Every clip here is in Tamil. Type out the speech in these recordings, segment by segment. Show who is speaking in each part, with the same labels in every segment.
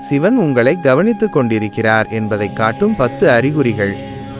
Speaker 1: சிவன் உங்களை கவனித்துக் கொண்டிருக்கிறார் என்பதை காட்டும் பத்து அறிகுறிகள்.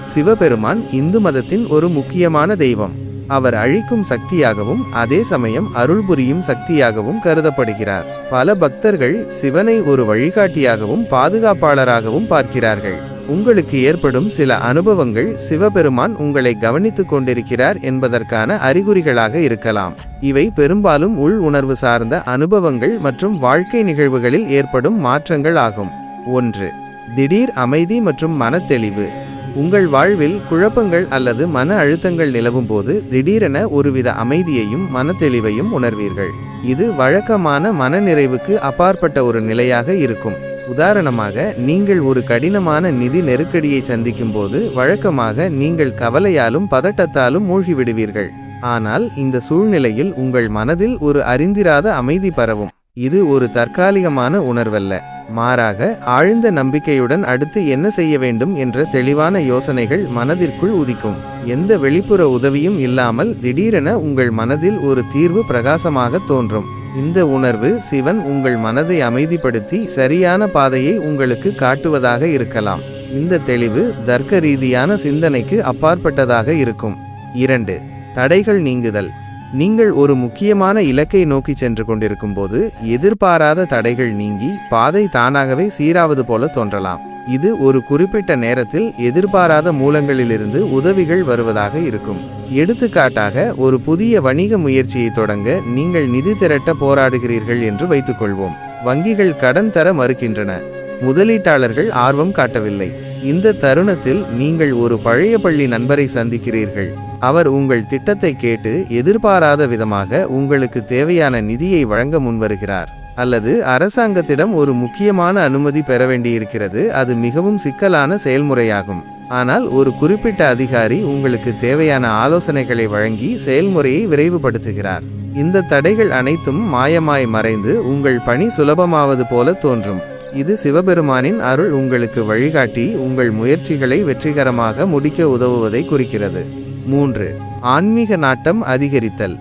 Speaker 1: சிவபெருமான் இந்து மதத்தின் ஒரு முக்கியமான தெய்வம். அவர் அழிக்கும் சக்தியாகவும் அதே சமயம் அருள் புரியும் சக்தியாகவும் கருதப்படுகிறார். பல பக்தர்கள் சிவனை ஒரு வழிகாட்டியாகவும் பாதுகாப்பாளராகவும் பார்க்கிறார்கள். உங்களுக்கு ஏற்படும் சில அனுபவங்கள் சிவபெருமான் உங்களை கவனித்துக் கொண்டிருக்கிறார் என்பதற்கான அறிகுறிகளாக இருக்கலாம். இவை பெரும்பாலும் உள் உணர்வு சார்ந்த அனுபவங்கள் மற்றும் வாழ்க்கை நிகழ்வுகளில் ஏற்படும் மாற்றங்கள் ஆகும். ஒன்று திடீர் அமைதி மற்றும் மனத்தெளிவு. உங்கள் வாழ்வில் குழப்பங்கள் அல்லது மன அழுத்தங்கள் நிலவும் போது திடீரென ஒருவித அமைதியையும் மனத்தெளிவையும் உணர்வீர்கள். இது வழக்கமான மனநிறைவுக்கு அப்பாற்பட்ட ஒரு நிலையாக இருக்கும். உதாரணமாக நீங்கள் ஒரு கடினமான நிதி நெருக்கடியை சந்திக்கும் போது வழக்கமாக நீங்கள் கவலையாலும் பதட்டத்தாலும் மூழ்கிவிடுவீர்கள். ஆனால் இந்த சூழ்நிலையில் உங்கள் மனதில் ஒரு அறிந்திராத அமைதி பரவும். இது ஒரு தற்காலிகமான உணர்வல்ல. மாறாக ஆழ்ந்த நம்பிக்கையுடன் அடுத்து என்ன செய்ய வேண்டும் என்ற தெளிவான யோசனைகள் மனதிற்குள் உதிக்கும். எந்த வெளிப்புற உதவியும் இல்லாமல் திடீரென உங்கள் மனதில் ஒரு தீர்வு பிரகாசமாக தோன்றும். இந்த உணர்வு சிவன் உங்கள் மனதை அமைதிப்படுத்தி சரியான பாதையை உங்களுக்கு காட்டுவதாக இருக்கலாம். இந்த தெளிவு தர்க்க ரீதியான சிந்தனைக்கு அப்பாற்பட்டதாக இருக்கும். இரண்டு தடைகள் நீங்குதல். நீங்கள் ஒரு முக்கியமான இலக்கை நோக்கி சென்று கொண்டிருக்கும் போது எதிர்பாராத தடைகள் நீங்கி பாதை தானாகவே சீராவது போல தோன்றலாம். இது ஒரு குறிப்பிட்ட நேரத்தில் எதிர்பாராத மூலங்களிலிருந்து உதவிகள் வருவதாக இருக்கும். எடுத்துக்காட்டாக ஒரு புதிய வணிக முயற்சியை தொடங்க நீங்கள் நிதி திரட்ட போராடுகிறீர்கள் என்று வைத்துக்கொள்வோம். வங்கிகள் கடன் தர மறுக்கின்றன. முதலீட்டாளர்கள் ஆர்வம் காட்டவில்லை. இந்த தருணத்தில் நீங்கள் ஒரு பழைய பள்ளி நண்பரை சந்திக்கிறீர்கள். அவர் உங்கள் திட்டத்தை கேட்டு எதிர்பாராத விதமாக உங்களுக்கு தேவையான நிதியை வழங்க முன்வருகிறார். அல்லது அரசாங்கத்திடம் ஒரு முக்கியமான அனுமதி பெற வேண்டியிருக்கிறது அது மிகவும் சிக்கலான செயல்முறையாகும். ஆனால் ஒரு குறிப்பிட்ட அதிகாரி உங்களுக்கு தேவையான ஆலோசனைகளை வழங்கி செயல்முறையை விரைவுபடுத்துகிறார். இந்த தடைகள் அனைத்தும் மாயமாய் மறைந்து உங்கள் பணி சுலபமாவது போல தோன்றும். இது சிவபெருமானின் அருள் உங்களுக்கு வழிகாட்டி உங்கள் முயற்சிகளை வெற்றிகரமாக முடிக்க உதவுவதை குறிக்கிறது. மூன்று ஆன்மீக நாட்டம் அதிகரித்தல்.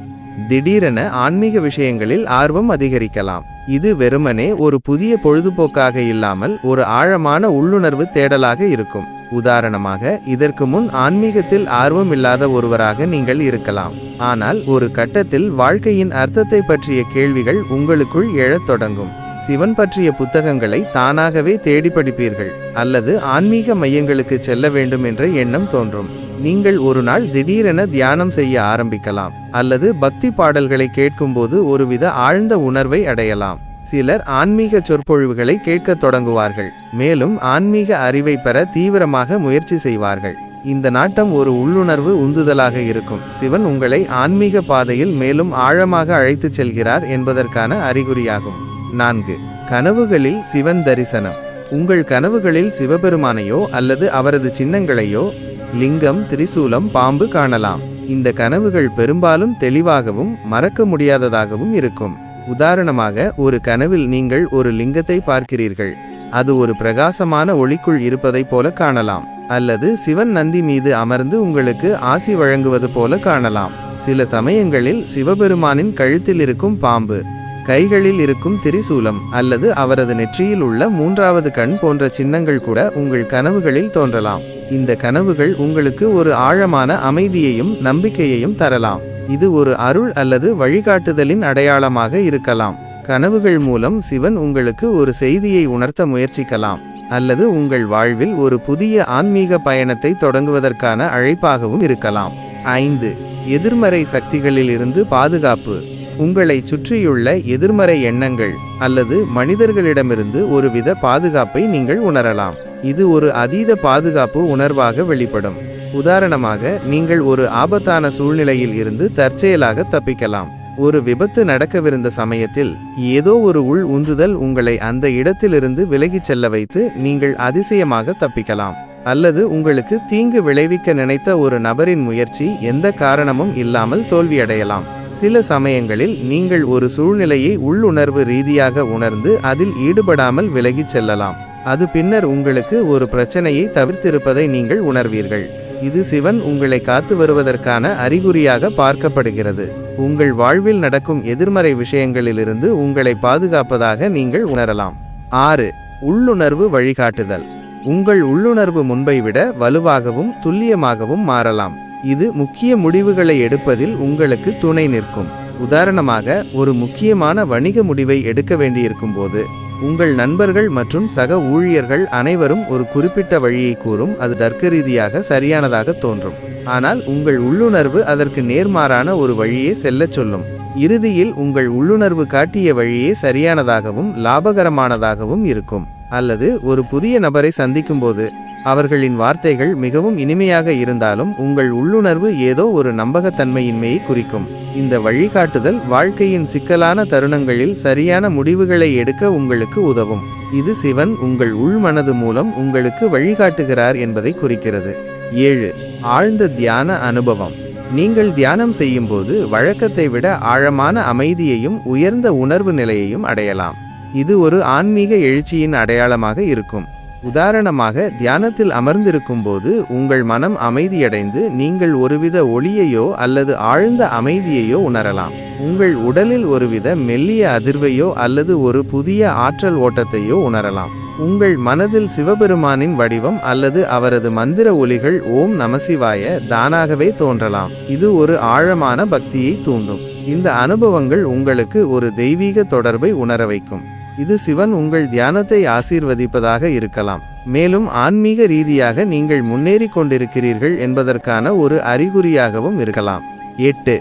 Speaker 1: திடீரென ஆன்மீக விஷயங்களில் ஆர்வம் அதிகரிக்கலாம். இது வெறுமனே ஒரு புதிய பொழுதுபோக்காக இல்லாமல் ஒரு ஆழமான உள்ளுணர்வு தேடலாக இருக்கும். உதாரணமாக இதற்கு முன் ஆன்மீகத்தில் ஆர்வம் இல்லாத ஒருவராக நீங்கள் இருக்கலாம். ஆனால் ஒரு கட்டத்தில் வாழ்க்கையின் அர்த்தத்தை பற்றிய கேள்விகள் உங்களுக்குள் எழத் தொடங்கும். சிவன் பற்றிய புத்தகங்களை தானாகவே தேடி படிப்பீர்கள் அல்லது ஆன்மீக மையங்களுக்கு செல்ல வேண்டும் என்ற எண்ணம் தோன்றும். நீங்கள் ஒரு நாள் திடீரென தியானம் செய்ய ஆரம்பிக்கலாம் அல்லது பக்தி பாடல்களை கேட்கும்போது ஒருவித ஆழ்ந்த உணர்வை அடையலாம். சிலர் ஆன்மீக சொற்பொழிவுகளை கேட்கத் தொடங்குவார்கள் மேலும் ஆன்மீக அறிவை பெற தீவிரமாக முயற்சி செய்வார்கள். இந்த நாட்டம் ஒரு உள்ளுணர்வு உந்துதலாக இருக்கும். சிவன் உங்களை ஆன்மீக பாதையில் மேலும் ஆழமாக அழைத்துச் செல்கிறார் என்பதற்கான அறிகுறியாகும். நான்கு. கனவுகளில் சிவன் தரிசனம். உங்கள் கனவுகளில் சிவபெருமானையோ அல்லது அவரது சின்னங்களையோ லிங்கம் திரிசூலம் பாம்பு காணலாம். இந்த கனவுகள் பெரும்பாலும் தெளிவாகவும் மறக்க முடியாததாகவும் இருக்கும். உதாரணமாக ஒரு கனவில் நீங்கள் ஒரு லிங்கத்தை பார்க்கிறீர்கள். அது ஒரு பிரகாசமான ஒளிக்குள் இருப்பதைப் போல காணலாம். அல்லது சிவன் நந்தி மீது அமர்ந்து உங்களுக்கு ஆசி வழங்குவது போல காணலாம். சில சமயங்களில் சிவபெருமானின் கழுத்தில் இருக்கும் பாம்பு கைகளில் இருக்கும் திரிசூலம் அல்லது அவரது நெற்றியில் உள்ள மூன்றாவது கண் போன்ற சின்னங்கள் கூட உங்கள் கனவுகளில் தோன்றலாம். இந்த கனவுகள் உங்களுக்கு ஒரு ஆழமான அமைதியையும் நம்பிக்கையையும் தரலாம். இது ஒரு அருள் அல்லது வழிகாட்டுதலின் அடையாளமாக இருக்கலாம். கனவுகள் மூலம் சிவன் உங்களுக்கு ஒரு செய்தியை உணர்த்த முயற்சிக்கலாம். அல்லது உங்கள் வாழ்வில் ஒரு புதிய ஆன்மீக பயணத்தை தொடங்குவதற்கான அழைப்பாகவும் இருக்கலாம். ஐந்து. எதிர்மறை சக்திகளிலிருந்து பாதுகாப்பு. உங்களை சுற்றியுள்ள எதிர்மறை எண்ணங்கள் அல்லது மனிதர்களிடமிருந்து ஒருவித பாதுகாப்பை நீங்கள் உணரலாம். இது ஒரு அதீத பாதுகாப்பு உணர்வாக வெளிப்படும். உதாரணமாக நீங்கள் ஒரு ஆபத்தான சூழ்நிலையில் இருந்து தற்செயலாக தப்பிக்கலாம். ஒரு விபத்து நடக்கவிருந்த சமயத்தில் ஏதோ ஒரு உள் உந்துதல் உங்களை அந்த இடத்திலிருந்து விலகிச் செல்ல வைத்து நீங்கள் அதிசயமாக தப்பிக்கலாம். அல்லது உங்களுக்கு தீங்கு விளைவிக்க நினைத்த ஒரு நபரின் முயற்சி எந்த காரணமும் இல்லாமல் தோல்வியடையலாம். சில சமயங்களில் நீங்கள் ஒரு சூழ்நிலையை உள்ளுணர்வு ரீதியாக உணர்ந்து அதில் ஈடுபடாமல் விலகிச் செல்லலாம். அது பின்னர் உங்களுக்கு ஒரு பிரச்சனையை தவிர்த்திருப்பதை நீங்கள் உணர்வீர்கள். இது சிவன் உங்களை காத்து வருவதற்கான அறிகுறியாக பார்க்கப்படுகிறது. உங்கள் வாழ்வில் நடக்கும் எதிர்மறை விஷயங்களிலிருந்து உங்களை பாதுகாப்பதாக நீங்கள் உணரலாம். ஆறு. உள்ளுணர்வு வழிகாட்டுதல். உங்கள் உள்ளுணர்வு முன்பை விட வலுவாகவும் துல்லியமாகவும் மாறலாம். இது முக்கிய முடிவுகளை எடுப்பதில் உங்களுக்கு துணை நிற்கும். உதாரணமாக ஒரு முக்கியமான வணிக முடிவை எடுக்க வேண்டியிருக்கும் போது உங்கள் நண்பர்கள் மற்றும் சக ஊழியர்கள் அனைவரும் ஒரு குறிப்பிட்ட வழியை கூறும் அது தர்க்க ரீதியாக சரியானதாக தோன்றும். ஆனால் உங்கள் உள்ளுணர்வு அதற்கு நேர்மாறான ஒரு வழியே செல்லச் சொல்லும். இறுதியில் உங்கள் உள்ளுணர்வு காட்டிய வழியே சரியானதாகவும் லாபகரமானதாகவும் இருக்கும். அல்லது ஒரு புதிய நபரை சந்திக்கும்போது அவர்களின் வார்த்தைகள் மிகவும் இனிமையாக இருந்தாலும் உங்கள் உள்ளுணர்வு ஏதோ ஒரு நம்பகத்தன்மையின்மையை குறிக்கும். இந்த வழிகாட்டுதல் வாழ்க்கையின் சிக்கலான தருணங்களில் சரியான முடிவுகளை எடுக்க உங்களுக்கு உதவும். இது சிவன் உங்கள் உள்மனது மூலம் உங்களுக்கு வழிகாட்டுகிறார் என்பதை குறிக்கிறது. ஏழு. ஆழ்ந்த தியான அனுபவம். நீங்கள் தியானம் செய்யும்போது வழக்கத்தை விட ஆழமான அமைதியையும் உயர்ந்த உணர்வு நிலையையும் அடையலாம். இது ஒரு ஆன்மீக எழுச்சியின் அடையாளமாக இருக்கும். உதாரணமாக தியானத்தில் அமர்ந்திருக்கும் போது உங்கள் மனம் அமைதியடைந்து நீங்கள் ஒருவித ஒளியையோ அல்லது ஆழ்ந்த அமைதியையோ உணரலாம். உங்கள் உடலில் ஒருவித மெல்லிய அதிர்வையோ அல்லது ஒரு புதிய ஆற்றல் ஓட்டத்தையோ உணரலாம். உங்கள் மனதில் சிவபெருமானின் வடிவம் அல்லது அவரது மந்திர ஒலிகள் ஓம் நமசிவாய தானாகவே தோன்றலாம். இது ஒரு ஆழமான பக்தியை தூண்டும். இந்த அனுபவங்கள் உங்களுக்கு ஒரு தெய்வீக தொடர்பை உணர வைக்கும். இது சிவன் உங்கள் தியானத்தை ஆசீர்வதிப்பதாக இருக்கலாம். மேலும் ஆன்மீக ரீதியாக நீங்கள் முன்னேறி கொண்டிருக்கிறீர்கள் என்பதற்கான ஒரு அறிகுறியாகவும் இருக்கலாம். எட்டு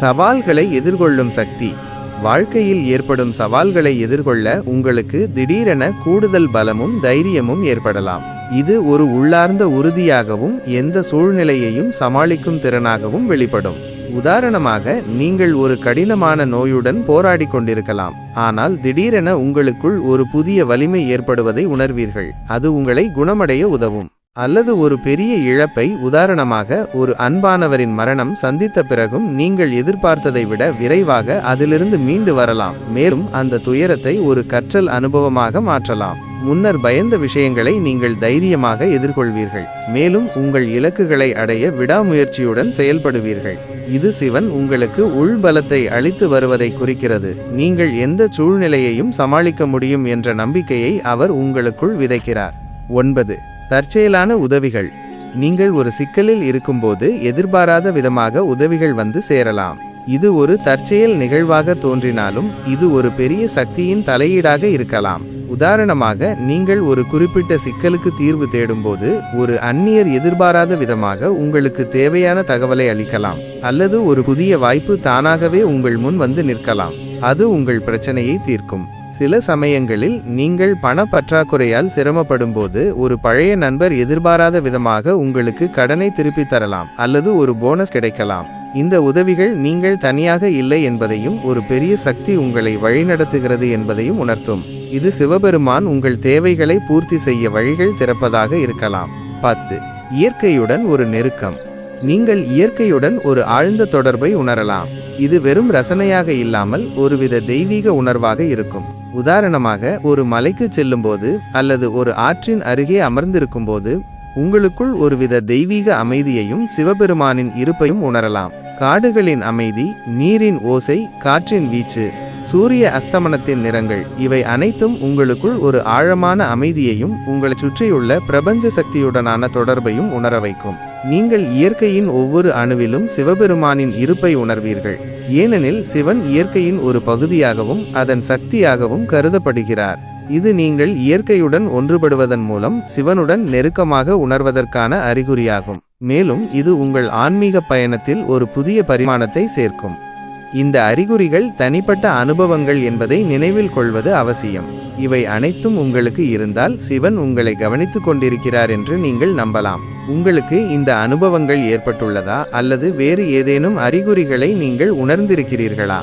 Speaker 1: சவால்களை எதிர்கொள்ளும் சக்தி. வாழ்க்கையில் ஏற்படும் சவால்களை எதிர்கொள்ள உங்களுக்கு திடீரென கூடுதல் பலமும் தைரியமும் ஏற்படலாம். இது ஒரு உள்ளார்ந்த உறுதியாகவும் எந்த சூழ்நிலையையும் சமாளிக்கும் திறனாகவும் வெளிப்படும். உதாரணமாக நீங்கள் ஒரு கடினமான நோயுடன் போராடி கொண்டிருக்கலாம். ஆனால் திடீரென உங்களுக்குள் ஒரு புதிய வலிமை ஏற்படுவதை உணர்வீர்கள். அது உங்களை குணமடைய உதவும். அல்லது ஒரு பெரிய இழப்பை உதாரணமாக ஒரு அன்பானவரின் மரணம் சந்தித்த பிறகும் நீங்கள் எதிர்பார்த்ததை விட விரைவாக அதிலிருந்து மீண்டு வரலாம். மேலும் அந்த துயரத்தை ஒரு கற்றல் அனுபவமாக மாற்றலாம். முன்னர் பயந்த விஷயங்களை நீங்கள் தைரியமாக எதிர்கொள்வீர்கள். மேலும் உங்கள் இலக்குகளை அடைய விடாமுயற்சியுடன் செயல்படுவீர்கள். இது சிவன் உங்களுக்கு உள்பலத்தை அளித்து வருவதை குறிக்கிறது. நீங்கள் எந்த சூழ்நிலையையும் சமாளிக்க முடியும் என்ற நம்பிக்கையை அவர் உங்களுக்குள் விதைக்கிறார். ஒன்பது. தற்செயலான உதவிகள். நீங்கள் ஒரு சிக்கலில் இருக்கும்போது எதிர்பாராத விதமாக உதவிகள் வந்து சேரலாம். இது ஒரு தற்செயல் நிகழ்வாக தோன்றினாலும் இது ஒரு பெரிய சக்தியின் தலையீடாக இருக்கலாம். உதாரணமாக நீங்கள் ஒரு குறிப்பிட்ட சிக்கலுக்கு தீர்வு தேடும்போது ஒரு அந்நியர் எதிர்பாராத விதமாக உங்களுக்கு தேவையான தகவலை அளிக்கலாம் அல்லது ஒரு புதிய வாய்ப்பு தானாகவே உங்கள் முன் வந்து நிற்கலாம் அது உங்கள் பிரச்சனையை தீர்க்கும். சில சமயங்களில் நீங்கள் பண பற்றாக்குறையால் சிரமப்படும்போது ஒரு பழைய நண்பர் எதிர்பாராத விதமாக உங்களுக்கு கடனை திருப்பித் தரலாம் அல்லது ஒரு போனஸ் கிடைக்கலாம். இந்த உதவிகள் நீங்கள் தனியாக இல்லை என்பதையும் ஒரு பெரிய சக்தி உங்களை வழிநடத்துகிறது என்பதையும் உணர்த்தும். இது சிவபெருமான் உங்கள் தேவைகளை பூர்த்தி செய்ய வழிகள் திறப்பதாக இருக்கலாம். பத்து இயற்கையுடன் ஒரு நெருக்கம். நீங்கள் இயற்கையுடன் ஒரு ஆழ்ந்த தொடர்பை உணரலாம். இது வெறும் ரசனையாக இல்லாமல் ஒருவித தெய்வீக உணர்வாக இருக்கும். உதாரணமாக ஒரு மலைக்கு செல்லும்போது அல்லது ஒரு ஆற்றின் அருகே அமர்ந்திருக்கும்போது உங்களுக்குள் ஒருவித தெய்வீக அமைதியையும் சிவபெருமானின் இருப்பையும் உணரலாம். காடுகளின் அமைதி நீரின் ஓசை காற்றின் வீச்சு சூரிய அஸ்தமனத்தின் நிறங்கள் இவை அனைத்தும் உங்களுக்குள் ஒரு ஆழமான அமைதியையும் உங்களை சுற்றியுள்ள பிரபஞ்ச சக்தியுடனான தொடர்பையும் உணர வைக்கும். நீங்கள் இயற்கையின் ஒவ்வொரு அணுவிலும் சிவபெருமானின் இருப்பை உணர்வீர்கள். ஏனெனில் சிவன் இயற்கையின் ஒரு பகுதியாகவும் அதன் சக்தியாகவும் கருதப்படுகிறார். இது நீங்கள் இயற்கையுடன் ஒன்றுபடுவதன் மூலம் சிவனுடன் நெருக்கமாக உணர்வதற்கான அறிகுறியாகும். மேலும் இது உங்கள் ஆன்மீக பயணத்தில் ஒரு புதிய பரிமாணத்தை சேர்க்கும். இந்த அறிகுறிகள் தனிப்பட்ட அனுபவங்கள் என்பதை நினைவில் கொள்வது அவசியம். இவை அனைத்தும் உங்களுக்கு இருந்தால் சிவன் உங்களை கவனித்துக் கொண்டிருக்கிறார் என்று நீங்கள் நம்பலாம். உங்களுக்கு இந்த அனுபவங்கள் ஏற்பட்டுள்ளதா அல்லது வேறு ஏதேனும் அறிகுறிகளை நீங்கள் உணர்ந்திருக்கிறீர்களா?